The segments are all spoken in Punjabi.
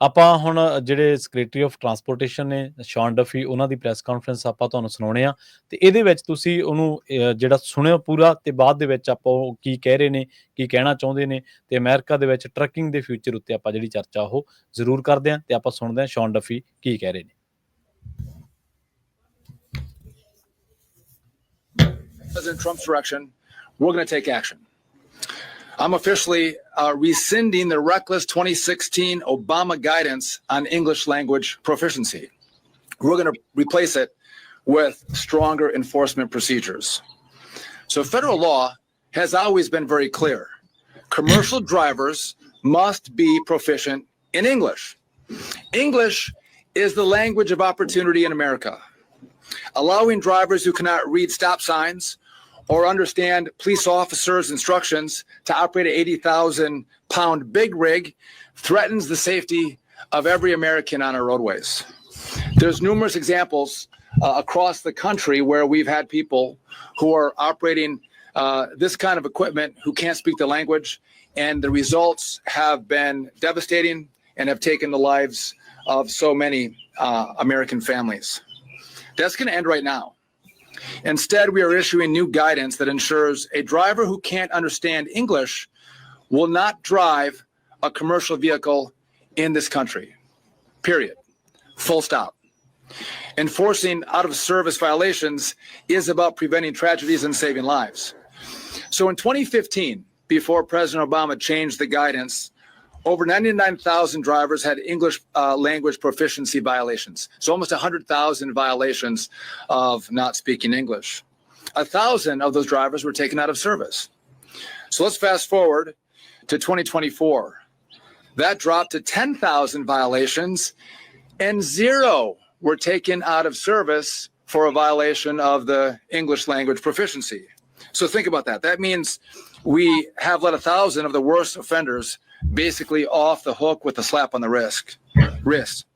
ਆਪਾਂ ਹੁਣ ਜਿਹੜੇ ਸੈਕਟਰੀ ਆਫ ਟਰਾਂਸਪੋਰਟੇਸ਼ਨ ਨੇ ਸ਼ੌਨ ਡਫੀ ਉਹਨਾਂ ਦੀ ਪ੍ਰੈਸ ਕਾਨਫਰੰਸ ਆਪਾਂ ਤੁਹਾਨੂੰ ਸੁਣਾਉਣੇ ਆ ਤੇ ਇਹਦੇ ਵਿੱਚ ਤੁਸੀਂ ਉਹਨੂੰ ਜਿਹੜਾ ਸੁਣਿਓ ਪੂਰਾ ਤੇ ਬਾਅਦ ਦੇ ਵਿੱਚ ਆਪਾਂ ਉਹ ਕੀ ਕਹਿ ਰਹੇ ਨੇ ਕੀ ਕਹਿਣਾ ਚਾਹੁੰਦੇ ਨੇ ਤੇ ਅਮਰੀਕਾ ਦੇ ਵਿੱਚ ਟਰੱਕਿੰਗ ਦੇ ਫਿਊਚਰ ਉੱਤੇ ਆਪਾਂ ਜਿਹੜੀ ਚਰਚਾ ਉਹ ਜ਼ਰੂਰ ਕਰਦੇ ਹਾਂ ਤੇ ਆਪਾਂ ਸੁਣਦੇ ਹਾਂ ਸ਼ੌਨ ਡਫੀ ਕੀ ਕਹਿ ਰਹੇ ਨੇ President Trump's direction, we're going to take action. I'm officially uh, rescinding the reckless 2016 Obama guidance on English language proficiency. We're going to replace it with stronger enforcement procedures. So, federal law has always been very clear commercial drivers must be proficient in English. English is the language of opportunity in America allowing drivers who cannot read stop signs or understand police officers' instructions to operate an 80,000 pound big rig threatens the safety of every American on our roadways. There's numerous examples uh, across the country where we've had people who are operating uh, this kind of equipment who can't speak the language, and the results have been devastating and have taken the lives of so many uh, American families. That's going to end right now. Instead, we are issuing new guidance that ensures a driver who can't understand English will not drive a commercial vehicle in this country. Period. Full stop. Enforcing out of service violations is about preventing tragedies and saving lives. So in 2015, before President Obama changed the guidance, over 99,000 drivers had English uh, language proficiency violations. So almost 100,000 violations of not speaking English. A thousand of those drivers were taken out of service. So let's fast forward to 2024. That dropped to 10,000 violations, and zero were taken out of service for a violation of the English language proficiency. So think about that. That means we have let a thousand of the worst offenders basically off the hook with a slap on the wrist. Wrist.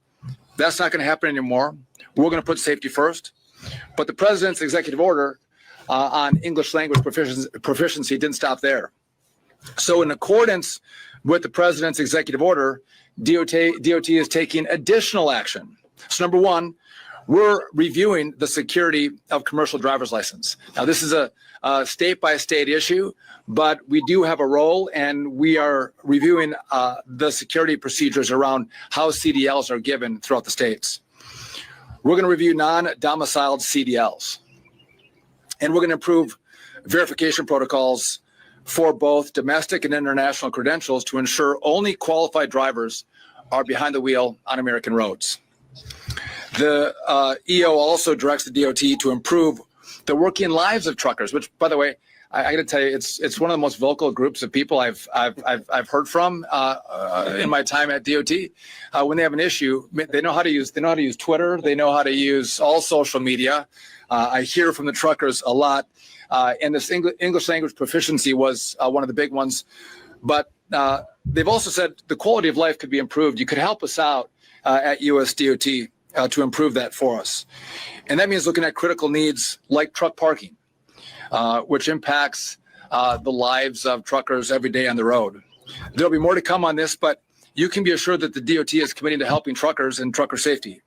That's not going to happen anymore. We're going to put safety first. But the president's executive order uh, on English language proficiency, proficiency didn't stop there. So, in accordance with the president's executive order, DOT, DOT is taking additional action. So, number one, we're reviewing the security of commercial driver's license. Now, this is a, a state by state issue, but we do have a role, and we are reviewing uh, the security procedures around how CDLs are given throughout the states. We're going to review non domiciled CDLs, and we're going to improve verification protocols for both domestic and international credentials to ensure only qualified drivers are behind the wheel on American roads. The uh, EO also directs the DOT to improve the working lives of truckers, which, by the way, I, I got to tell you, it's it's one of the most vocal groups of people I've I've I've, I've heard from uh, uh, in my time at DOT. Uh, when they have an issue, they know how to use they know how to use Twitter, they know how to use all social media. Uh, I hear from the truckers a lot, uh, and this English, English language proficiency was uh, one of the big ones. But they've also said the quality of life could be improved. You could help us out at USDOT uh, to improve that for us. And that means looking at critical needs like truck parking, uh, which impacts uh, the lives of truckers every day on the road. There'll be more to come on this, but you can be assured that the DOT is committed to helping truckers and trucker safety.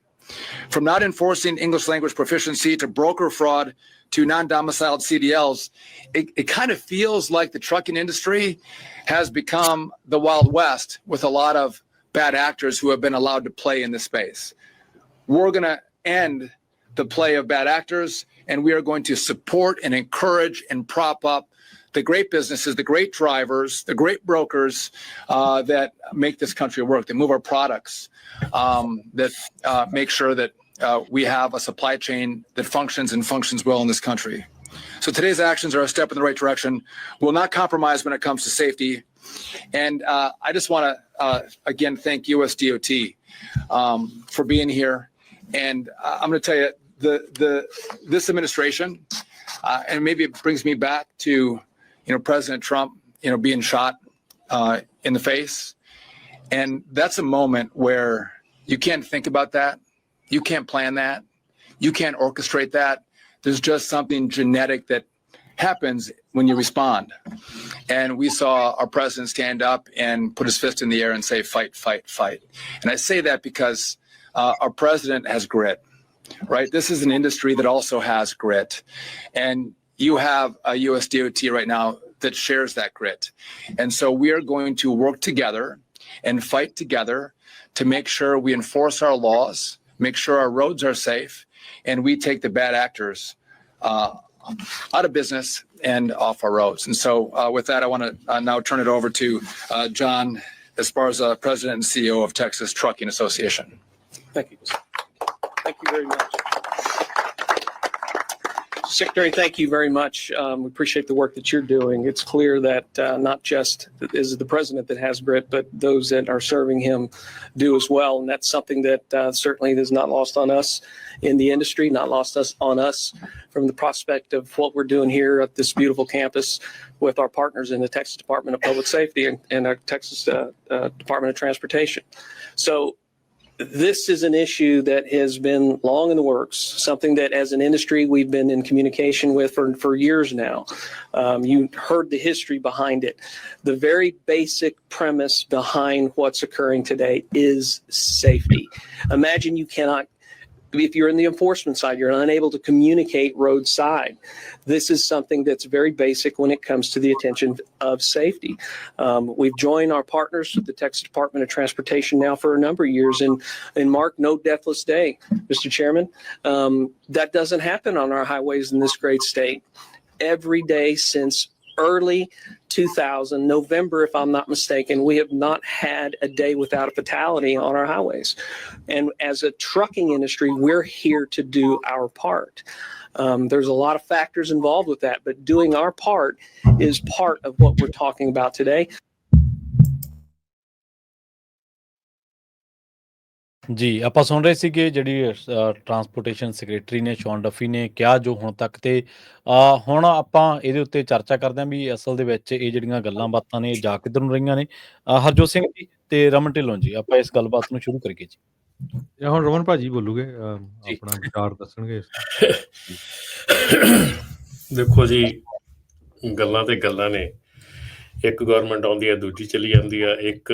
From not enforcing English language proficiency to broker fraud to non domiciled CDLs, it, it kind of feels like the trucking industry has become the Wild West with a lot of bad actors who have been allowed to play in this space. We're going to end the play of bad actors, and we are going to support and encourage and prop up the great businesses, the great drivers, the great brokers uh, that make this country work, that move our products, um, that uh, make sure that uh, we have a supply chain that functions and functions well in this country. So today's actions are a step in the right direction. We'll not compromise when it comes to safety. And uh, I just want to uh, again thank USDOT um, for being here. And uh, I'm going to tell you the the this administration, uh, and maybe it brings me back to you know President Trump, you know being shot uh, in the face, and that's a moment where you can't think about that, you can't plan that, you can't orchestrate that. There's just something genetic that happens when you respond. And we saw our president stand up and put his fist in the air and say, fight, fight, fight. And I say that because uh, our president has grit, right? This is an industry that also has grit. And you have a US DOT right now that shares that grit. And so we are going to work together and fight together to make sure we enforce our laws, make sure our roads are safe, and we take the bad actors uh, out of business and off our roads. And so, uh, with that, I want to uh, now turn it over to uh, John Esparza, President and CEO of Texas Trucking Association. Thank you. Thank you very much. Secretary, thank you very much. Um, we appreciate the work that you're doing. It's clear that uh, not just is the president that has grit, but those that are serving him do as well. And that's something that uh, certainly is not lost on us in the industry, not lost us on us from the prospect of what we're doing here at this beautiful campus with our partners in the Texas Department of Public Safety and, and our Texas uh, uh, Department of Transportation. So this is an issue that has been long in the works, something that as an industry we've been in communication with for, for years now. Um, you heard the history behind it. The very basic premise behind what's occurring today is safety. Imagine you cannot if you're in the enforcement side, you're unable to communicate roadside. This is something that's very basic when it comes to the attention of safety. Um, we've joined our partners with the Texas Department of Transportation now for a number of years, and and Mark, no deathless day, Mr. Chairman. Um, that doesn't happen on our highways in this great state. Every day since early 2000, November, if I'm not mistaken, we have not had a day without a fatality on our highways. And as a trucking industry, we're here to do our part. Um, there's a lot of factors involved with that, but doing our part is part of what we're talking about today. ਜੀ ਆਪਾਂ ਸੁਣ ਰਹੇ ਸੀ ਕਿ ਜਿਹੜੀ ਟਰਾਂਸਪੋਰਟੇਸ਼ਨ ਸੈਕਟਰੀ ਨੇ ਸ਼ੌਨ ਡਫੀ ਨੇ ਕਿਹਾ ਜੋ ਹੁਣ ਤੱਕ ਤੇ ਹੁਣ ਆਪਾਂ ਇਹਦੇ ਉੱਤੇ ਚਰਚਾ ਕਰਦੇ ਹਾਂ ਵੀ ਅਸਲ ਦੇ ਵਿੱਚ ਇਹ ਜਿਹੜੀਆਂ ਗੱਲਾਂ ਬਾਤਾਂ ਨੇ ਜਾ ਕਿੱਧਰ ਨੂੰ ਰਹੀਆਂ ਨੇ। ਹਰਜੋਤ ਸਿੰਘ ਜੀ ਤੇ ਰਮਨ ਢਿੱਲੋਂ ਜੀ ਆਪਾਂ ਇਸ ਗੱਲਬਾਤ ਨੂੰ ਸ਼ੁਰੂ ਕਰੀਏ ਜੀ। ਇਹ ਹੁਣ ਰਮਨ ਭਾਜੀ ਬੋਲੂਗੇ ਜੀ। ਆਪਣਾ ਵਿਚਾਰ ਦੱਸਣਗੇ ਦੇਖੋ ਜੀ ਗੱਲਾਂ ਤੇ ਗੱਲਾਂ ਨੇ। ਇੱਕ ਗਵਰਨਮੈਂਟ ਆਉਂਦੀ ਹੈ, ਦੂਜੀ ਚਲੀ ਜਾਂਦੀ ਆ ਇੱਕ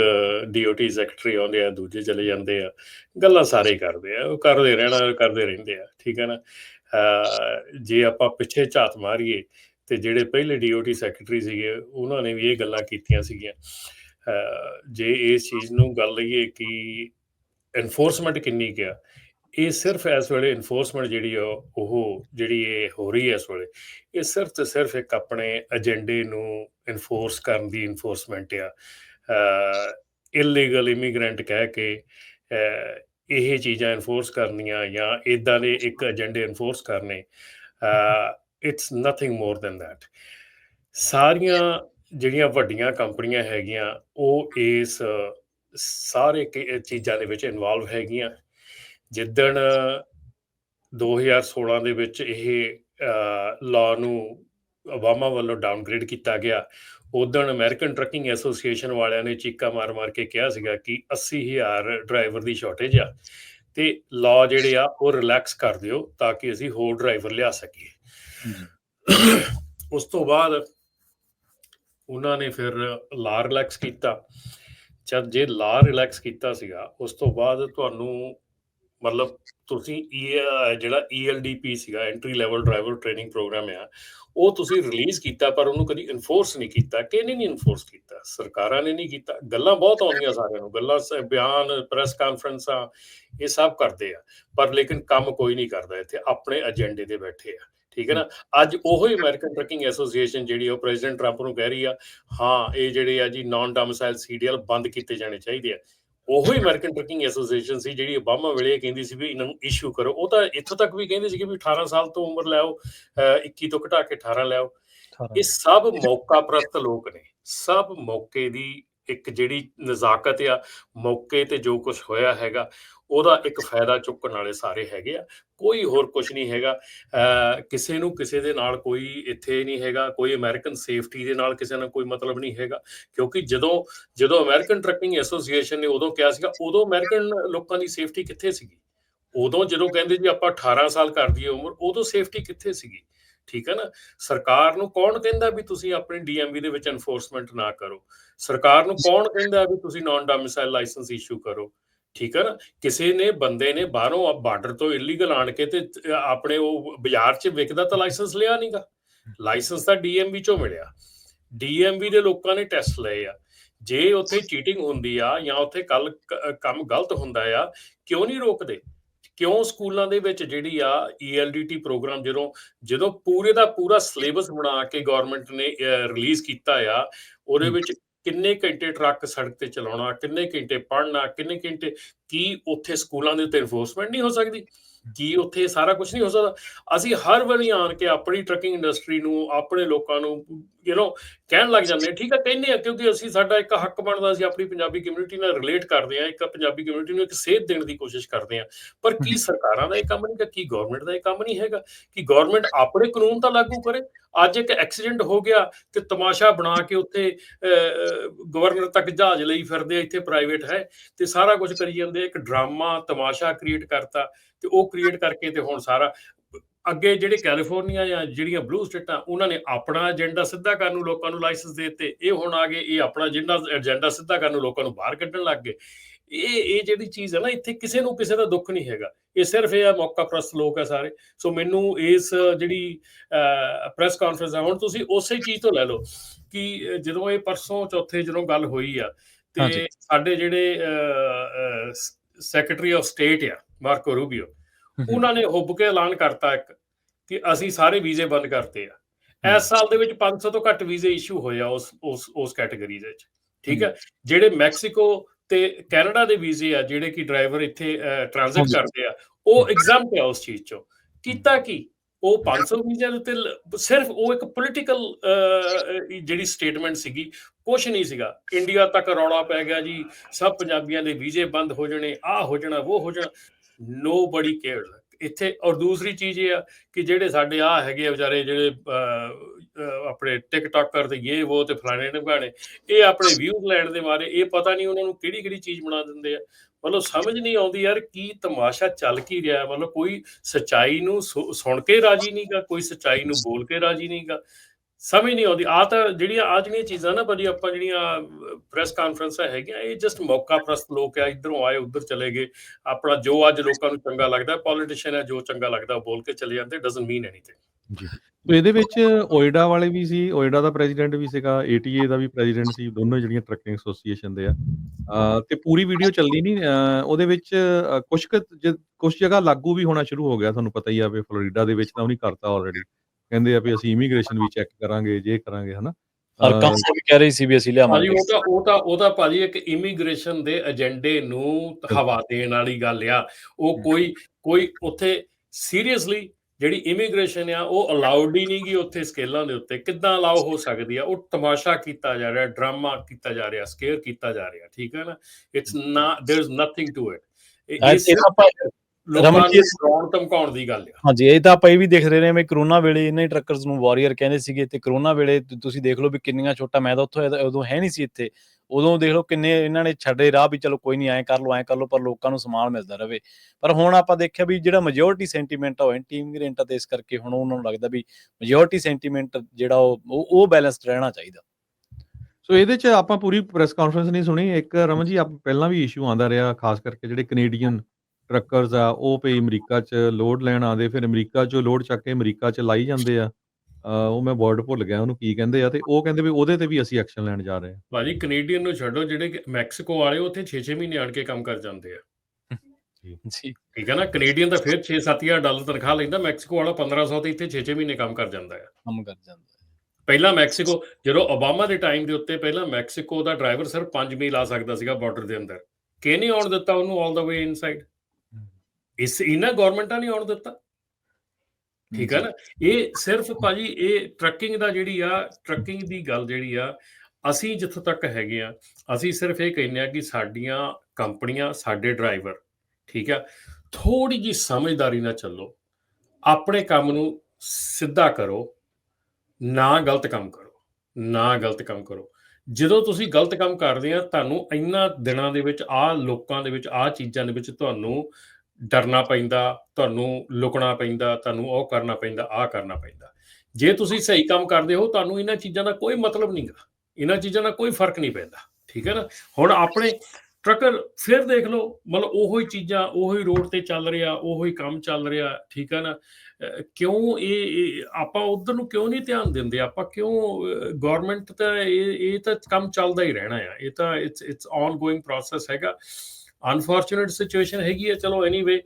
ਡੀਓਟੀ ਸੈਕਟਰੀ ਆਉਂਦੇ ਆ, ਦੂਜੇ ਚਲੇ ਜਾਂਦੇ ਆ। ਗੱਲਾਂ ਸਾਰੇ ਕਰਦੇ ਆ, ਉਹ ਕਰਦੇ ਰਹਿਣਾ, ਕਰਦੇ ਰਹਿੰਦੇ ਆ, ਠੀਕ ਹੈ ਨਾ? ਜੇ ਆਪਾਂ ਪਿੱਛੇ ਝਾਤ ਮਾਰੀਏ, ਤੇ ਜਿਹੜੇ ਪਹਿਲੇ ਡੀਓਟੀ ਸੈਕਟਰੀ ਸੀਗੇ, ਉਹਨਾਂ ਨੇ ਵੀ ਇਹ ਗੱਲਾਂ ਕੀਤੀਆਂ ਸੀਗੀਆਂ। ਜੇ ਇਸ ਚੀਜ਼ ਨੂੰ ਗੱਲ ਲਈਏ ਕਿ ਐਨਫੋਰਸਮੈਂਟ ਕਿੰਨੀ ਗਿਆ ਇਹ ਸਿਰਫ ਇਸ ਵੇਲੇ ਇਨਫੋਰਸਮੈਂਟ ਜਿਹੜੀ ਆ, ਉਹ ਜਿਹੜੀ ਇਹ ਹੋ ਰਹੀ ਹੈ ਇਸ ਵੇਲੇ, ਇਹ ਸਿਰਫ ਤੇ ਸਿਰਫ ਇੱਕ ਆਪਣੇ ਏਜੰਡੇ ਨੂੰ ਇਨਫੋਰਸ ਕਰਨ ਦੀ ਇਨਫੋਰਸਮੈਂਟ ਆ। ਇਲੀਗਲ ਇਮੀਗ੍ਰੈਂਟ ਕਹਿ ਕੇ ਇਹ ਚੀਜ਼ਾਂ ਇਨਫੋਰਸ ਕਰਨੀਆਂ ਜਾਂ ਇਦਾਂ ਦੇ ਇੱਕ ਏਜੰਡੇ ਇਨਫੋਰਸ ਕਰਨੇ it's nothing more than that ਸਾਰੀਆਂ ਜਿਹੜੀਆਂ ਵੱਡੀਆਂ ਕੰਪਨੀਆਂ ਹੈਗੀਆਂ, ਉਹ ਇਸ ਸਾਰੇ ਚੀਜ਼ਾਂ ਦੇ ਵਿੱਚ ਇਨਵੋਲਵ ਹੈਗੀਆਂ। ਜਿੱਦਣ 2016 ਦੇ ਵਿੱਚ ਇਹ ਲਾਅ ਨੂੰ ਓਬਾਮਾ ਵੱਲੋਂ ਡਾਊਨਗ੍ਰੇਡ ਕੀਤਾ ਗਿਆ ਉਦੋਂ ਅਮਰੀਕਨ ਟਰੱਕਿੰਗ ਐਸੋਸੀਏਸ਼ਨ ਵਾਲਿਆਂ ਨੇ ਚੀਕਾ ਮਾਰ-ਮਾਰ ਕੇ ਕਿਹਾ ਸੀਗਾ ਕਿ 80000 ਡਰਾਈਵਰ ਦੀ ਸ਼ਾਰਟੇਜ ਆ, ਤੇ ਲਾਅ ਜਿਹੜੇ ਆ, ਉਹ ਰਿਲੈਕਸ ਕਰ ਦਿਓ ਤਾਂ ਕਿ ਅਸੀਂ ਹੋਰ ਡਰਾਈਵਰ ਲਿਆ ਸਕੀਏ। ਉਸ ਤੋਂ ਬਾਅਦ ਉਹਨਾਂ ਨੇ ਫਿਰ ਲਾ ਰਿਲੈਕਸ ਕੀਤਾ। ਜਦ ਜੇ ਲਾ ਰਿਲੈਕਸ ਕੀਤਾ ਸੀਗਾ, ਉਸ ਤੋਂ ਬਾਅਦ ਤੁਹਾਨੂੰ ਮਤਲਬ ਤੁਸੀਂ ਜਿਹੜਾ ELDP ਸੀਗਾ entry level driver training program ਆ ਉਹ ਤੁਸੀਂ ਰਿਲੀਜ਼ ਕੀਤਾ ਪਰ ਉਹਨੂੰ ਕਦੀ ਇਨਫੋਰਸ ਨਹੀਂ ਕੀਤਾ। ਕਿਹਨੇ ਨਹੀਂ ਇਨਫੋਰਸ ਕੀਤਾ? ਸਰਕਾਰਾਂ ਨੇ ਨਹੀਂ ਕੀਤਾ। ਗੱਲਾਂ ਬਹੁਤ ਆਉਂਦੀਆਂ ਸਾਰਿਆਂ ਨੂੰ। ਗੱਲਾਂ ਸ- ਬਿਆਨ ਪ੍ਰੈਸ ਕਾਨਫਰੰਸਾਂ ਇਹ ਸਭ ਕਰਦੇ ਆ। ਪਰ ਲੇਕਿਨ ਕੰਮ ਕੋਈ ਨਹੀਂ ਕਰਦਾ ਇੱਥੇ। ਆਪਣੇ ਏਜੰਡੇ ਤੇ ਬੈਠੇ ਆ। ਠੀਕ ਹੈ ਨਾ? ਅੱਜ ਉਹੋ ਹੀ ਅਮਰੀਕਨ ਟਰੱਕਿੰਗ ਐਸੋਸੀਏਸ਼ਨ ਜਿਹੜੀ ਆ, ਉਹ ਪ੍ਰੈਜ਼ੀਡੈਂਟ ਟਰੰਪ ਨੂੰ ਕਹਿ ਰਹੀ ਆ ਹਾਂ ਇਹ ਜਿਹੜੇ ਆ ਜੀ ਨਾਨ ਡੋਮਿਸਾਈਲ ਸੀਡੀਐਲ ਬੰਦ ਕੀਤੇ ਜਾਣੇ ਚਾਹੀਦੇ ਆ। ਉਹੋ ਹੀ ਅਮਰੀਕਨ ਟਰੱਕਿੰਗ ਐਸੋਸੀਏਸ਼ਨ ਸੀ ਜਿਹੜੀ ਓਬਾਮਾ ਵੇਲੇ ਕਹਿੰਦੀ ਸੀ ਵੀ ਇਹਨਾਂ ਨੂੰ ਇਸ਼ੂ ਕਰੋ। ਉਹ ਤਾਂ ਇੱਥੋਂ ਤੱਕ ਵੀ ਕਹਿੰਦੇ ਸੀ ਕਿ ਵੀ 18 ਸਾਲ ਤੋਂ ਉਮਰ ਲੈਓ ਅਹ 21 ਤੋਂ ਘਟਾ ਕੇ 18 ਲਿਆਓ ਇਹ ਸਭ ਮੌਕਾ ਪ੍ਰਸਤ ਲੋਕ ਨੇ ਸਭ ਮੌਕੇ ਦੀ ਇੱਕ ਜਿਹੜੀ ਨਜ਼ਾਕਤ ਆ, ਮੌਕੇ ਤੇ ਜੋ ਕੁਝ ਹੋਇਆ ਹੈਗਾ, ਉਹਦਾ ਇੱਕ ਫਾਇਦਾ ਚੁੱਕਣ ਵਾਲੇ ਸਾਰੇ ਹੈਗੇ ਆ। ਕੋਈ ਹੋਰ ਕੁਝ ਨਹੀਂ ਹੈਗਾ। ਕਿਸੇ ਨੂੰ ਕਿਸੇ ਦੇ ਨਾਲ ਕੋਈ ਇੱਥੇ ਨਹੀਂ ਹੈਗਾ, ਕੋਈ ਅਮਰੀਕਨ ਸੇਫਟੀ ਦੇ ਨਾਲ ਕਿਸੇ ਨਾਲ ਕੋਈ ਮਤਲਬ ਨਹੀਂ ਹੈਗਾ। ਕਿਉਂਕਿ ਜਦੋਂ ਜਦੋਂ ਅਮਰੀਕਨ ਟਰੱਕਿੰਗ ਐਸੋਸੀਏਸ਼ਨ ਨੇ ਉਦੋਂ ਕਿਹਾ ਸੀਗਾ, ਉਦੋਂ ਅਮਰੀਕਨ ਲੋਕਾਂ ਦੀ ਸੇਫਟੀ ਕਿੱਥੇ ਸੀਗੀ? ਉਦੋਂ ਜਦੋਂ ਕਹਿੰਦੇ ਜੀ ਆਪਾਂ 18 ਸਾਲ ਕਰ ਦਈਏ ਉਮਰ, ਉਦੋਂ ਸੇਫਟੀ ਕਿੱਥੇ ਸੀਗੀ? ਠੀਕ ਹੈ ਨਾ? ਸਰਕਾਰ ਨੂੰ ਕੌਣ ਕਹਿੰਦਾ ਵੀ ਤੁਸੀਂ ਆਪਣੀ ਡੀਐਮਵੀ ਦੇ ਵਿੱਚ ਐਨਫੋਰਸਮੈਂਟ ਨਾ ਕਰੋ? ਸਰਕਾਰ ਨੂੰ ਕੌਣ ਕਹਿੰਦਾ ਵੀ ਤੁਸੀਂ ਨਾਨ ਡੋਮਿਸਾਈਲ ਲਾਇਸੈਂਸ ਇਸ਼ੂ ਕਰੋ? ਠੀਕ ਹੈ ਨਾ? ਕਿਸੇ ਨੇ, ਬੰਦੇ ਨੇ ਬਾਹਰੋਂ ਬਾਰਡਰ ਤੋਂ ਇਲੀਗਲ ਆਣ ਕੇ ਤੇ ਆਪਣੇ ਉਹ ਬਾਜ਼ਾਰ 'ਚ ਵਿਕਦਾ ਤਾਂ ਲਾਇਸੈਂਸ ਲਿਆ ਨਹੀਂਗਾ ਲਾਇਸੈਂਸ ਤਾਂ ਡੀਐਮਵੀ 'ਚੋਂ ਮਿਲਿਆ। ਡੀਐਮਵੀ ਦੇ ਲੋਕਾਂ ਨੇ ਟੈਸਟ ਲਏ ਆ। ਜੇ ਉੱਥੇ ਚੀਟਿੰਗ ਹੁੰਦੀ ਆ ਜਾਂ ਉੱਥੇ ਕੱਲ ਕੰਮ ਗਲਤ ਹੁੰਦਾ ਆ, ਕਿਉਂ ਨਹੀਂ ਰੋਕਦੇ? ਕਿਉਂ ਸਕੂਲਾਂ ਦੇ ਵਿੱਚ ਜਿਹੜੀ ਆ E ELDT ਪ੍ਰੋਗਰਾਮ ਜਦੋਂ ਜਦੋਂ ਪੂਰੇ ਦਾ ਪੂਰਾ ਸਿਲੇਬਸ ਬਣਾ ਕੇ ਗਵਰਨਮੈਂਟ ਨੇ ਰਿਲੀਜ਼ ਕੀਤਾ ਆ ਉਹਦੇ ਵਿੱਚ ਕਿੰਨੇ ਘੰਟੇ ਟਰੱਕ ਸੜਕ ਤੇ ਚਲਾਉਣਾ ਕਿੰਨੇ ਘੰਟੇ ਪੜ੍ਹਨਾ ਕਿੰਨੇ ਘੰਟੇ ਕੀ ਉੱਥੇ ਸਕੂਲਾਂ ਦੇ ਉੱਤੇ ਐਨਫੋਰਸਮੈਂਟ ਨਹੀਂ ਹੋ ਸਕਦੀ? ਕੀ ਉੱਥੇ ਸਾਰਾ ਕੁਝ ਨਹੀਂ ਹੋ ਸਕਦਾ। ਅਸੀਂ ਹਰ ਵਾਰੀ ਆਣ ਕੇ ਆਪਣੀ ਟਰੱਕਿੰਗ ਇੰਡਸਟਰੀ ਨੂੰ ਆਪਣੇ ਲੋਕਾਂ ਨੂੰ ਯੂ نو ਕਹਿਣ ਲੱਗ ਜਾਂਦੇ ਠੀਕ ਹੈ ਕਹਿੰਦੇ ਆ ਕਿਉਂਕਿ ਅਸੀਂ ਸਾਡਾ ਇੱਕ ਹੱਕ ਬਣਦਾ ਸੀ ਆਪਣੀ ਪੰਜਾਬੀ ਕਮਿਊਨਿਟੀ ਨਾਲ ਰਿਲੇਟ ਕਰਦੇ ਆ ਇੱਕ ਪੰਜਾਬੀ ਕਮਿਊਨਿਟੀ ਨੂੰ ਇੱਕ ਸੇਧ ਦੇਣ ਦੀ ਕੋਸ਼ਿਸ਼ ਕਰਦੇ ਆ ਪਰ ਕੀ ਸਰਕਾਰਾਂ ਦਾ ਇਹ ਕੰਮ ਨਹੀਂ ਕੀ ਗਵਰਨਮੈਂਟ ਦਾ ਇਹ ਕੰਮ ਨਹੀਂ ਹੈਗਾ? ਕਿ ਗਵਰਨਮੈਂਟ ਆਪਣੇ ਕਾਨੂੰਨ ਤਾਂ ਲਾਗੂ ਕਰੇ? ਅੱਜ ਇੱਕ ਐਕਸੀਡੈਂਟ ਹੋ ਗਿਆ ਤੇ ਤਮਾਸ਼ਾ ਬਣਾ ਕੇ ਉੱਥੇ ਗਵਰਨਰ ਤੱਕ ਜਹਾਜ਼ ਲਈ ਫਿਰਦੇ ਇੱਥੇ ਪ੍ਰਾਈਵੇਟ ਹੈ ਤੇ ਸਾਰਾ ਕੁਝ ਕਰੀ ਜਾਂਦੇ ਇੱਕ ਡਰਾਮਾ ਤਮਾਸ਼ਾ ਕ੍ਰੀਏਟ ਕਰਤਾ। ਤੇ ਉਹ ਕ੍ਰੀਏਟ ਕਰਕੇ ਤੇ ਹੁਣ ਸਾਰਾ ਅੱਗੇ ਜਿਹੜੇ ਕੈਲੀਫੋਰਨੀਆ ਜਾਂ ਜਿਹੜੀਆਂ ਬਲੂ ਸਟੇਟਾਂ ਉਹਨਾਂ ਨੇ ਆਪਣਾ ਏਜੰਡਾ ਸਿੱਧਾ ਕਰਨ ਨੂੰ ਲੋਕਾਂ ਨੂੰ ਲਾਇਸੈਂਸ ਦੇ ਦਿੱਤੇ। ਇਹ ਹੁਣ ਆ ਗਏ ਇਹ ਆਪਣਾ ਏਜੰਡਾ ਏਜੰਡਾ ਸਿੱਧਾ ਕਰਨ ਨੂੰ ਲੋਕਾਂ ਨੂੰ ਬਾਹਰ ਕੱਢਣ ਲੱਗ ਗਏ। ਇਹ ਇਹ ਜਿਹੜੀ ਚੀਜ਼ ਹੈ ਨਾ ਇੱਥੇ ਕਿਸੇ ਨੂੰ ਕਿਸੇ ਦਾ ਦੁੱਖ ਨਹੀਂ ਹੈਗਾ। ਇਹ ਸਿਰਫ ਇਹ ਆ ਮੌਕਾ ਪ੍ਰਸਤ ਲੋਕ ਹੈ ਸਾਰੇ। ਸੋ ਮੈਨੂੰ ਇਸ ਜਿਹੜੀ ਪ੍ਰੈਸ ਕਾਨਫਰੰਸ ਹੈ ਹੁਣ ਤੁਸੀਂ ਉਸੇ ਚੀਜ਼ ਤੋਂ ਲੈ ਲਓ ਕਿ ਜਦੋਂ ਇਹ ਪਰਸੋਂ ਚੌਥੇ ਜਦੋਂ ਗੱਲ ਹੋਈ ਆ। ਤੇ ਸਾਡੇ ਜਿਹੜੇ ਸੈਕਟਰੀ ਆਫ ਸਟੇਟ ਆ ਮਾਰਕੋ ਰੂਬੀਓ। ਉਹਨਾਂ ਨੇ ਹੁੱਬ ਕੇ ਐਲਾਨ ਕਰਤਾ ਇੱਕ ਕਿ ਅਸੀਂ ਸਾਰੇ ਵੀਜ਼ੇ ਬੰਦ ਕਰਤੇ ਆ। ਇਸ ਸਾਲ ਦੇ ਵਿੱਚ 500 ਤੋਂ ਘੱਟ ਵੀਜ਼ੇ ਇਸ਼ੂ ਹੋਏ ਆ ਉਸ ਉਸ ਉਸ ਕੈਟਾਗਰੀ ਦੇ ਵਿੱਚ। ਠੀਕ ਹੈ? ਜਿਹੜੇ ਮੈਕਸੀਕੋ ਤੇ ਕੈਨੇਡਾ ਦੇ ਵੀਜ਼ੇ ਆ ਜਿਹੜੇ ਕਿ ਡਰਾਈਵਰ ਇੱਥੇ ਟ੍ਰਾਂਜ਼ਿਟ। ਕਰਦੇ ਆ ਉਹ ਐਗਜ਼ਾਮਪਟ ਆ ਉਸ ਚੀਜ਼ ਚੋਂ। ਕੀਤਾ ਕੀ? ਉਹ 500 ਵੀਜ਼ਿਆਂ ਦੇ ਉੱਤੇ ਸਿਰਫ ਉਹ ਇੱਕ ਪੋਲੀਟੀਕਲ ਜਿਹੜੀ ਸਟੇਟਮੈਂਟ ਸੀਗੀ ਕੁਝ ਨਹੀਂ ਸੀਗਾ। ਇੰਡੀਆ ਤੱਕ ਰੌਲਾ ਪੈ ਗਿਆ ਜੀ ਸਭ ਪੰਜਾਬੀਆਂ ਦੇ ਵੀਜ਼ੇ ਬੰਦ ਹੋ ਜਾਣੇ ਆ ਹੋ ਜਾਣਾ ਉਹ ਹੋ ਜਾਣਾ। ਨੋਬਡੀ ਕੇਅਰਸ ਇੱਥੇ, ਔਰ ਦੂਸਰੀ ਚੀਜ਼ ਇਹ ਆ ਕਿ ਜਿਹੜੇ ਸਾਡੇ ਆ ਹੈਗੇ ਆ ਵਿਚਾਰੇ ਜਿਹੜੇ ਆਪਣੇ ਟਿਕਟੌਕਰ ਤੇ ਇਹ ਉਹ ਤੇ ਫਲਾਣੇ ਨਿਭਾਣੇ ਇਹ ਆਪਣੇ ਵਿਊਜ਼ ਲੈਣ ਦੇ ਬਾਰੇ ਇਹ ਪਤਾ ਨਹੀਂ ਉਹਨਾਂ ਨੂੰ ਕਿਹੜੀ ਕਿਹੜੀ ਚੀਜ਼ ਬਣਾ ਦਿੰਦੇ ਆ। ਮਤਲਬ ਸਮਝ ਨਹੀਂ ਆਉਂਦੀ ਯਾਰ ਕੀ ਤਮਾਸ਼ਾ ਚੱਲ ਕੀ ਰਿਹਾ ਮਤਲਬ ਕੋਈ ਸਚਾਈ ਨੂੰ ਸੁ- ਸੁਣ ਕੇ ਰਾਜੀ ਨਹੀਂਗਾ ਕੋਈ ਸਚਾਈ ਨੂੰ ਬੋਲ ਕੇ ਰਾਜੀ ਨਹੀਂਗਾ ਸਮਝ ਨਹੀਂ ਆਉਂਦੀ। ਆ ਤਾਂ ਜਿਹੜੀਆਂ ਆ ਜਿਹੜੀਆਂ ਚੀਜ਼ਾਂ ਨਾ ਭਾਜੀ ਆਪਾਂ ਜਿਹੜੀਆਂ ਪ੍ਰੈਸ ਕਾਨਫਰੰਸਾਂ ਹੈਗੀਆਂ, ਇਹ ਜਸਟ ਮੌਕਾ ਪ੍ਰਸਤ ਲੋਕ ਆ, ਇਧਰੋਂ ਆਏ, ਉਧਰ ਚਲੇ ਗਏ। ਆਪਣਾ ਜੋ ਅੱਜ ਲੋਕਾਂ ਨੂੰ ਚੰਗਾ ਲੱਗਦਾ ਪੋਲੀਟੀਸ਼ੀਅਨ ਹੈ, ਜੋ ਚੰਗਾ ਲੱਗਦਾ ਬੋਲ ਕੇ ਚਲੇ ਜਾਂਦੇ ਡਸਨਟ ਮੀਨ ਐਨੀਥਿੰਗ ਤੋ ਇਹਦੇ ਵਿੱਚ ਓਇਡਾ ਵਾਲੇ ਵੀ ਸੀ, ਓਇਡਾ ਦਾ ਪ੍ਰੈਜ਼ੀਡੈਂਟ ਵੀ ਸੀਗਾ ਏਟੀਏ ਦਾ ਵੀ ਪ੍ਰੈਜ਼ੀਡੈਂਟ ਸੀ, ਦੋਨੋਂ ਜਿਹੜੀਆਂ ਟਰੱਕਿੰਗ ਐਸੋਸੀਏਸ਼ਨ ਦੇ ਆ। ਤੇ ਪੂਰੀ ਵੀਡੀਓ ਚੱਲਦੀ ਨਹੀਂ ਉਹਦੇ ਵਿੱਚ ਕੁਝ ਕੁਝ ਜਗ੍ਹਾ ਲਾਗੂ ਵੀ ਹੋਣਾ ਸ਼ੁਰੂ ਹੋ ਗਿਆ, ਤੁਹਾਨੂੰ ਪਤਾ ਹੀ ਆ ਵੀ ਫਲੋਰੀਡਾ ਦੇ ਵਿੱਚ ਤਾਂ ਉਹ ਉਹਨੇ ਕਰਤਾ ਆਲਰੇਡੀ ਕਹਿੰਦੇ ਆ ਵੀ ਅਸੀਂ ਇਮੀਗ੍ਰੇਸ਼ਨ ਵੀ ਚੈੱਕ ਕਰਾਂਗੇ ਜੇ ਕਰਾਂਗੇ ਹਨਾ? ਅਹ ਅਰਕਾਨਸਾ ਵੀ ਕਹਿ ਰਹੀ ਸੀ ਵੀ ਅਸੀਂ ਲਿਆਵਾਂਗੇ। ਉਹ ਤਾਂ ਉਹ ਤਾਂ ਉਹ ਤਾਂ ਭਾਜੀ ਇੱਕ ਇਮੀਗ੍ਰੇਸ਼ਨ ਦੇ ਏਜੰਡੇ ਨੂੰ ਹਵਾ ਦੇਣ ਵਾਲੀ ਗੱਲ ਆ। ਉਹ ਕੋਈ ਕੋਈ ਉੱਥੇ ਸੀਰੀਅਸਲੀ ਜਿਹੜੀ ਇਮੀਗ੍ਰੇਸ਼ਨ ਆ ਉਹ ਅਲਾਉਡ ਹੀ ਨਹੀਂ ਗੀ ਉੱਥੇ ਸਕੇਲਾਂ ਦੇ ਉੱਤੇ। ਕਿੱਦਾਂ ਅਲਾਉ ਹੋ ਸਕਦੀ ਆ? ਉਹ ਤਮਾਸ਼ਾ ਕੀਤਾ ਜਾ ਰਿਹਾ ਡਰਾਮਾ ਕੀਤਾ ਜਾ ਰਿਹਾ ਸਕੇਅਰ ਕੀਤਾ ਜਾ ਰਿਹਾ ਠੀਕ ਹੈ ਨਾ? ਇਟਸ ਨਾ there is nothing to it ਇਹ ਆਪਾਂ ਰਮਨ ਨੂੰ ਜੀ, ਡਰਾਉਣ ਧਮਕਾਉਣ ਦੀ ਗੱਲ ਆ। ਹਾਂਜੀ ਇਹ ਤਾਂ ਆਪਾਂ ਇਹ ਵੀ ਦੇਖ ਰਹੇ ਨੇ ਵੀ ਕਰੋਨਾ ਵੇਲੇ ਇਹਨਾਂ ਟਰੱਕਰਸ ਨੂੰ ਵਾਰੀਅਰ ਕਹਿੰਦੇ ਸੀਗੇ ਤੇ ਕਰੋਨਾ ਵੇਲੇ ਤੁਸੀਂ ਦੇਖ ਲਓ ਵੀ ਕਿੰਨੀਆਂ ਛੋਟਾ ਮੈਂ ਤਾਂ ਉੱਥੋਂ ਇਹਦਾ- ਉਦੋਂ ਹੈ ਨਹੀਂ ਸੀ ਇੱਥੇ। ਉਦੋਂ ਦੇਖ ਲਓ ਕਿੰਨੇ ਇਹਨਾਂ ਨੇ ਛੱਡੇ ਰਾਹ ਵੀ ਚਲੋ ਕੋਈ ਨਹੀਂ ਐਂ ਕਰ ਲਓ ਐਂ ਕਰ ਲਓ ਪਰ ਲੋਕਾਂ ਨੂੰ ਸਮਾਨ ਮਿਲਦਾ ਰਵੇ ਪਰ ਹੁਣ ਆਪਾਂ ਦੇਖਿਆ ਵੀ ਜਿਹੜਾ ਮੈਜੋਰਿਟੀ ਸੈਂਟੀਮੈਂਟ ਆ ਉਹ ਐਂਟੀ ਇਮੀਗ੍ਰੈਂਟ ਤੇ ਇਸ ਕਰਕੇ ਹੁਣ ਉਹਨਾਂ ਨੂੰ ਲੱਗਦਾ ਵੀ ਮੈਜੋਰਿਟੀ ਸੈਂਟੀਮੈਂਟ ਜਿਹੜਾ ਉਹ ਉਹ- ਉਹ ਬੈਲੈਂਸਡ ਰਹਿਣਾ ਚਾਹੀਦਾ। ਸੋ ਇਹਦੇ ਚ ਆਪਾਂ ਪੂਰੀ ਪ੍ਰੈਸ ਕਾਨਫਰੰਸ ਨਹੀਂ ਸੁਣੀ। ਇੱਕ ਰਮਨ ਜੀ ਆਪ ਪਹਿਲਾਂ ਵੀ ਇਸ਼ੂ ਆਂਦਾ ਰਿਹਾ ਖਾਸ ਕਰਕੇ ਜਿਹੜੇ ਕੈਨੇਡੀਅਨ ਟਰੱਕਰਸ ਆ ਉਹ ਪਈ ਅਮਰੀਕਾ ਚ ਲੋਡ ਲੈਣ ਆਉਂਦੇ ਫਿਰ ਅਮਰੀਕਾ ਚੋਂ ਲੋਡ ਚੱਕ ਕੇ ਅਮਰੀਕਾ ਚ ਲਾਈ ਜਾਂਦੇ ਆ। ਉਹ ਮੈਂ ਵਰਡ ਭੁੱਲ ਗਿਆ ਉਹਨੂੰ ਕੀ ਕਹਿੰਦੇ ਆ ਤੇ ਉਹ ਕਹਿੰਦੇ ਵੀ ਉਹਦੇ ਤੇ ਵੀ ਅਸੀਂ ਐਕਸ਼ਨ ਲੈਣ ਜਾ ਰਹੇ ਹਾਂ ਭਾਜੀ ਕੈਨੇਡੀਅਨ ਨੂੰ ਛੱਡੋ ਜਿਹੜੇ ਮੈਕਸੀਕੋ ਵਾਲੇ ਉੱਥੇ 6-6 ਮਹੀਨੇ ਆਣ ਕੇ ਕੰਮ ਕਰ ਜਾਂਦੇ ਆ। ਜੀ। ਠੀਕ ਹੈ ਨਾ ਕੈਨੇਡੀਅਨ ਤਾਂ ਫਿਰ 6-7000 ਡਾਲਰ ਤਨਖਾਹ ਲੈਂਦਾ ਮੈਕਸੀਕੋ ਵਾਲਾ 1500 ਤੇ ਇੱਥੇ 6-6 ਮਹੀਨੇ ਕੰਮ ਕਰ ਜਾਂਦਾ ਹੈ ਕੰਮ ਕਰ ਜਾਂਦਾ ਪਹਿਲਾਂ ਮੈਕਸੀਕੋ ਜਦੋਂ ਓਬਾਮਾ ਦੇ ਟਾਈਮ ਦੇ ਉੱਤੇ ਪਹਿਲਾਂ ਮੈਕਸੀਕੋ ਦਾ ਡਰਾਈਵਰ ਸਿਰਫ 5 ਮੀਲ ਆ ਸਕਦਾ ਸੀਗਾ ਬਾਰਡਰ ਦੇ ਅੰਦਰ। ਕਿ ਨਹੀਂ ਆਉਣ ਦਿੱਤਾ ਉਹਨੂੰ ਆਲ ਦਾ ਵੇ ਇਨਸਾਈਡ ਇਸ ਇਹਨਾਂ ਗਵਰਨਮੈਂਟਾਂ ਨੇ ਆਉਣ ਦਿੱਤਾ। ਠੀਕ ਹੈ ਨਾ? ਇਹ ਸਿਰਫ ਭਾਜੀ ਇਹ ਟਰੱਕਿੰਗ ਦਾ ਜਿਹੜੀ ਆ ਟਰੱਕਿੰਗ ਦੀ ਗੱਲ ਜਿਹੜੀ ਆ ਅਸੀਂ ਜਿੱਥੋਂ ਤੱਕ ਹੈਗੇ ਆ ਅਸੀਂ ਸਿਰਫ ਇਹ ਕਹਿੰਦੇ ਆ ਕਿ ਸਾਡੀਆਂ ਕੰਪਨੀਆਂ ਸਾਡੇ ਡਰਾਈਵਰ ਠੀਕ ਆ ਥੋੜੀ ਜੀ ਸਮਝਦਾਰੀ ਨਾਲ ਚੱਲੋ ਆਪਣੇ ਕੰਮ ਨੂੰ ਸਿੱਧਾ ਕਰੋ ਨਾ ਗਲਤ ਕੰਮ ਕਰੋ ਨਾ ਗਲਤ ਕੰਮ ਕਰੋ। ਜਦੋਂ ਤੁਸੀਂ ਗਲਤ ਕੰਮ ਕਰਦੇ ਆ ਤੁਹਾਨੂੰ ਇੰਨਾ ਦਿਨਾਂ ਦੇ ਵਿੱਚ ਆ ਲੋਕਾਂ ਦੇ ਵਿੱਚ ਆ ਚੀਜ਼ਾਂ ਦੇ ਵਿੱਚ ਤੁਹਾਨੂੰ ਡਰਨਾ ਪੈਂਦਾ, ਤੁਹਾਨੂੰ ਲੁਕਣਾ ਪੈਂਦਾ, ਤੁਹਾਨੂੰ ਉਹ ਕਰਨਾ ਪੈਂਦਾ, ਆਹ ਕਰਨਾ ਪੈਂਦਾ। ਜੇ ਤੁਸੀਂ ਸਹੀ ਕੰਮ ਕਰਦੇ ਹੋ, ਤੁਹਾਨੂੰ ਇਹਨਾਂ ਚੀਜ਼ਾਂ ਦਾ ਕੋਈ ਮਤਲਬ ਨਹੀਂਗਾ ਇਹਨਾਂ ਚੀਜ਼ਾਂ ਦਾ ਕੋਈ ਫ਼ਰਕ ਨਹੀਂ ਪੈਂਦਾ, ਠੀਕ ਹੈ ਨਾ? ਹੁਣ ਆਪਣੇ ਟਰੱਕਰ ਫਿਰ ਦੇਖ ਲਓ, ਮਤਲਬ ਉਹੋ ਹੀ ਚੀਜ਼ਾਂ, ਉਹੋ ਹੀ ਰੋਡ ਤੇ ਚੱਲ ਰਿਹਾ, ਉਹੋ ਹੀ ਕੰਮ ਚੱਲ ਰਿਹਾ, ਠੀਕ ਹੈ ਨਾ? ਕਿਉਂ ਇਹ ਆਪਾਂ ਉਧਰ ਨੂੰ ਕਿਉਂ ਨਹੀਂ ਧਿਆਨ ਦਿੰਦੇ? ਆਪਾਂ ਕਿਉਂ ਗਵਰਨਮੈਂਟ ਤਾਂ ਇਹ ਇਹ ਤਾਂ ਕੰਮ ਚੱਲਦਾ ਹੀ ਰਹਿਣਾ ਆ। ਇਹ ਤਾਂ it's it's ongoing process ਹੈਗਾ। ਅਨਫੋਰਚੂਨੇਟ ਸਿਚੁਏਸ਼ਨ ਹੈਗੀ ਹੈ ਚਲੋ ਐਨੀਵੇ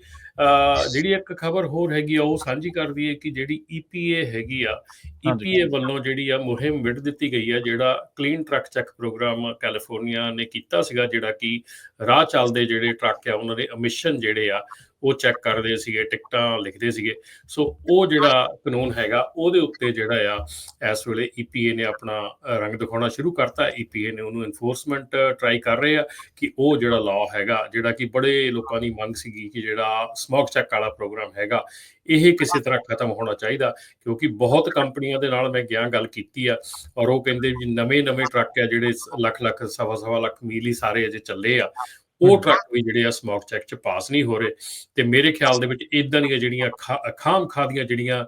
ਜਿਹੜੀ ਇੱਕ ਖਬਰ ਹੋਰ ਹੈਗੀ ਆ ਉਹ ਸਾਂਝੀ ਕਰ ਦਈਏ ਕਿ ਜਿਹੜੀ EPA ਹੈਗੀ ਆ। EPA ਵੱਲੋਂ ਜਿਹੜੀ ਆ ਮੁਹਿੰਮ ਵਿੱਢ ਦਿੱਤੀ ਗਈ ਆ ਜਿਹੜਾ clean truck check program California ਨੇ ਕੀਤਾ ਸੀਗਾ ਜਿਹੜਾ ਕਿ ਰਾਹ ਚੱਲਦੇ ਜਿਹੜੇ ਟਰੱਕ ਆ ਉਹਨਾਂ ਦੇ ਐਮਿਸ਼ਨ ਜਿਹੜੇ ਆ ਉਹ ਚੈੱਕ ਕਰਦੇ ਸੀਗੇ, ਟਿਕਟਾਂ ਲਿਖਦੇ ਸੀਗੇ। ਸੋ ਉਹ ਜਿਹੜਾ ਕਾਨੂੰਨ ਹੈਗਾ, ਉਹਦੇ ਉੱਤੇ ਜਿਹੜਾ ਆ, ਇਸ ਵੇਲੇ EPA ਨੇ ਆਪਣਾ ਰੰਗ ਦਿਖਾਉਣਾ ਸ਼ੁਰੂ ਕਰਤਾ। EPA ਨੇ ਉਹਨੂੰ ਇਨਫੋਰਸਮੈਂਟ ਟਰਾਈ ਕਰ ਰਹੇ ਆ ਕਿ ਉਹ ਜਿਹੜਾ ਲਾਅ ਹੈਗਾ, ਜਿਹੜਾ ਕਿ ਬੜੇ ਲੋਕਾਂ ਦੀ ਮੰਗ ਸੀਗੀ ਕਿ ਜਿਹੜਾ ਸਮੋਕ ਚੈੱਕ ਵਾਲਾ ਪ੍ਰੋਗਰਾਮ ਹੈਗਾ, ਇਹ ਕਿਸੇ ਤਰ੍ਹਾਂ ਖਤਮ ਹੋਣਾ ਚਾਹੀਦਾ। ਕਿਉਂਕਿ ਬਹੁਤ ਕੰਪਨੀਆਂ ਦੇ ਨਾਲ ਮੈਂ ਗਿਆ, ਗੱਲ ਕੀਤੀ ਆ, ਔਰ ਉਹ ਕਹਿੰਦੇ ਵੀ ਨਵੇਂ ਨਵੇਂ ਟਰੱਕ ਆ ਜਿਹੜੇ ਲੱਖ ਲੱਖ ਸਵਾ ਸਵਾ ਲੱਖ ਮੀਲ ਹੀ ਸਾਰੇ ਅਜੇ ਚੱਲੇ ਆ। ਉਹ। ਟਰੱਕ ਵੀ ਜਿਹੜੇ ਆ ਸਮੋਕ ਚੈੱਕ ਚ ਪਾਸ ਨਹੀਂ ਹੋ ਰਹੇ ਤੇ ਮੇਰੇ ਖਿਆਲ ਦੇ ਵਿੱਚ ਇਦਾਂ ਦੀਆਂ ਜਿਹੜੀਆਂ ਖਾਮ ਖਾ ਦੀਆਂ ਜਿਹੜੀਆਂ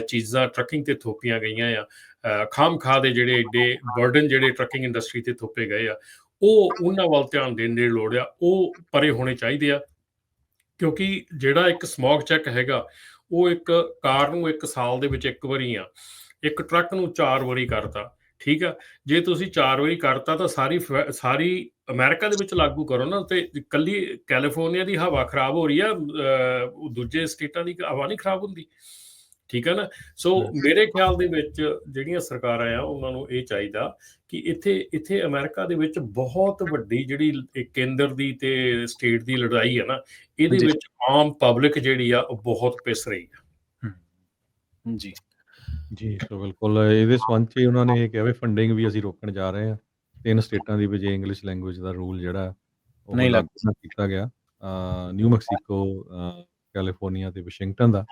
ਚੀਜ਼ਾਂ ਟਰੱਕਿੰਗ ਤੇ ਥੋਪੀਆਂ ਗਈਆਂ ਆ ਖਾਮ ਖਾ ਦੇ ਜਿਹੜੇ ਏਡੇ ਬਰਡਨ ਜਿਹੜੇ ਟਰੱਕਿੰਗ ਇੰਡਸਟਰੀ ਤੇ ਥੋਪੇ ਗਏ ਆ ਉਹ ਉਹਨਾਂ ਵੱਲ ਧਿਆਨ ਦੇਣ ਦੀ ਲੋੜ ਆ ਉਹ ਪਰੇ ਹੋਣੇ ਚਾਹੀਦੇ ਆ ਕਿਉਂਕਿ ਜਿਹੜਾ ਇੱਕ ਸਮੋਕ ਚੈੱਕ ਹੈਗਾ ਉਹ ਇੱਕ ਕਾਰ ਨੂੰ ਇੱਕ ਸਾਲ ਦੇ ਵਿੱਚ ਇੱਕ ਵਾਰੀ ਆ ਇੱਕ ਟਰੱਕ ਨੂੰ ਚਾਰ ਵਾਰੀ ਕਰਤਾ ਠੀਕ ਆ ਜੇ ਤੁਸੀਂ ਚਾਰ ਵਾਰੀ ਕਰਤਾ ਤਾਂ ਸਾਰੀ ਸਾਰੀ ਅਮਰੀਕਾ ਦੇ ਵਿੱਚ ਲਾਗੂ ਕਰੋ ਨਾ ਤੇ ਕੱਲੀ ਕੈਲੀਫੋਰਨੀਆ ਦੀ ਹਵਾ ਖਰਾਬ ਹੋ ਰਹੀ ਆ ਦੂਜੇ ਸਟੇਟਾਂ ਦੀ ਹਵਾ ਨਹੀਂ ਖਰਾਬ ਹੁੰਦੀ। ਠੀਕ ਹੈ ਨਾ? ਸੋ ਮੇਰੇ ਖਿਆਲ ਦੇ ਵਿੱਚ ਜਿਹੜੀਆਂ ਸਰਕਾਰਾਂ ਆ ਉਹਨਾਂ ਨੂੰ ਇਹ ਚਾਹੀਦਾ ਕਿ ਇੱਥੇ ਇੱਥੇ ਅਮਰੀਕਾ ਦੇ ਵਿੱਚ ਬਹੁਤ ਵੱਡੀ ਜਿਹੜੀ ਇੱਕ ਕੇਂਦਰ ਦੀ ਤੇ ਸਟੇਟ ਦੀ ਲੜਾਈ ਹੈ ਨਾ ਇਹਦੇ। ਵਿੱਚ ਆਮ ਪਬਲਿਕ ਜਿਹੜੀ ਆ ਉਹ ਬਹੁਤ ਪਿਸ ਰਹੀ ਆ। ਜੀ। ਜੀ ਸੋ ਬਿਲਕੁਲ। ਇਹਦੇ ਸੰਬੰਧ 'ਚ ਹੀ ਉਹਨਾਂ ਨੇ ਇਹ ਕਿਹਾ ਵੀ ਫੰਡਿੰਗ ਵੀ ਅਸੀਂ ਰੋਕਣ ਜਾ ਰਹੇ ਹਾਂ। ਤਿੰਨ ਸਟੇਟਾਂ ਦੀ ਵਿੱਚ ਇੰਗਲਿਸ਼ ਲੈਂਗੁਏਜ ਦਾ ਰੂਲ ਜਿਹੜਾ ਉਹ ਨਹੀਂ ਲਾਗੂ ਕੀਤਾ ਗਿਆ ਨਿਊ ਮੈਕਸੀਕੋ ਕੈਲੀਫੋਰਨੀਆ ਤੇ ਵਾਸ਼ਿੰਗਟਨ ਦਾ।